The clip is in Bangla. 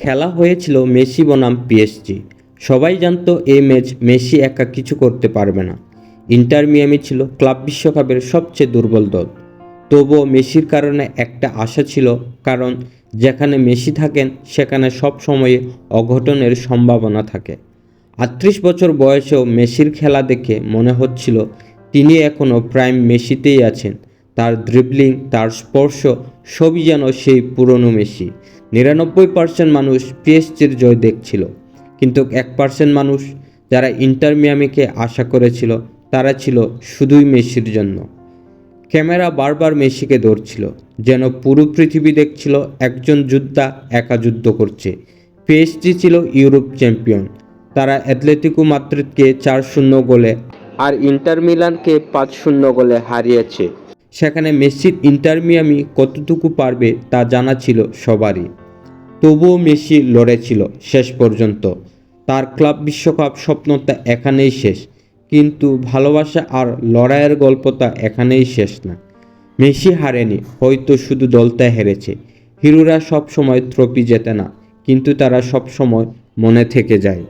খেলা হয়েছিল মেসি বনাম পিএসজি। সবাই জানতো এই ম্যাচ মেসি একা কিছু করতে পারবে না। ইন্টার মিয়ামি ছিল ক্লাব বিশ্বকাপের সবচেয়ে দুর্বল দল। তবুও মেসির কারণে একটা আশা ছিল, কারণ যেখানে মেসি থাকেন, সেখানে সব সময়ে অঘটনের সম্ভাবনা থাকে। আটত্রিশ বছর বয়সেও মেসির খেলা দেখে মনে হচ্ছিল, তিনি এখনও প্রাইম মেসিতেই আছেন। তার ড্রিবলিং তার স্পর্শ, সবই যেন সেই পুরনো মেসি। নিরানব্বই পার্সেন্ট মানুষ পিএসজির জয় দেখছিল। কিন্তু এক পার্সেন্ট মানুষ যারা ইন্টার মিয়ামিকে আশা করেছিল, তারা ছিল শুধুই মেসির জন্য। ক্যামেরা বারবার মেসিকে ধরছিল, যেন পুরো পৃথিবী দেখছিল একজন যোদ্ধা একা যুদ্ধ করছে। পিএসজি ছিল ইউরোপ চ্যাম্পিয়ন তারা অ্যাথলেটিকো মাদ্রিদকে চার শূন্য গোলে আর ইন্টার মিলানকে পাঁচ শূন্য গোলে হারিয়েছে। সেখানে মেসির ইন্টার মিয়ামি কতটুকু পারবে তা জানা ছিল সবারই। তবুও মেসি লড়েছিল শেষ পর্যন্ত। তার ক্লাব বিশ্বকাপ স্বপ্নটা এখানেই শেষ। কিন্তু ভালোবাসা আর লড়াইয়ের গল্পটা এখানেই শেষ না। মেসি হারেনি, হয়তো শুধু দলটা হেরেছে। হিরোরা সব সময় ট্রফি জেতে না, কিন্তু তারা সব সময় মনে থেকে যায়।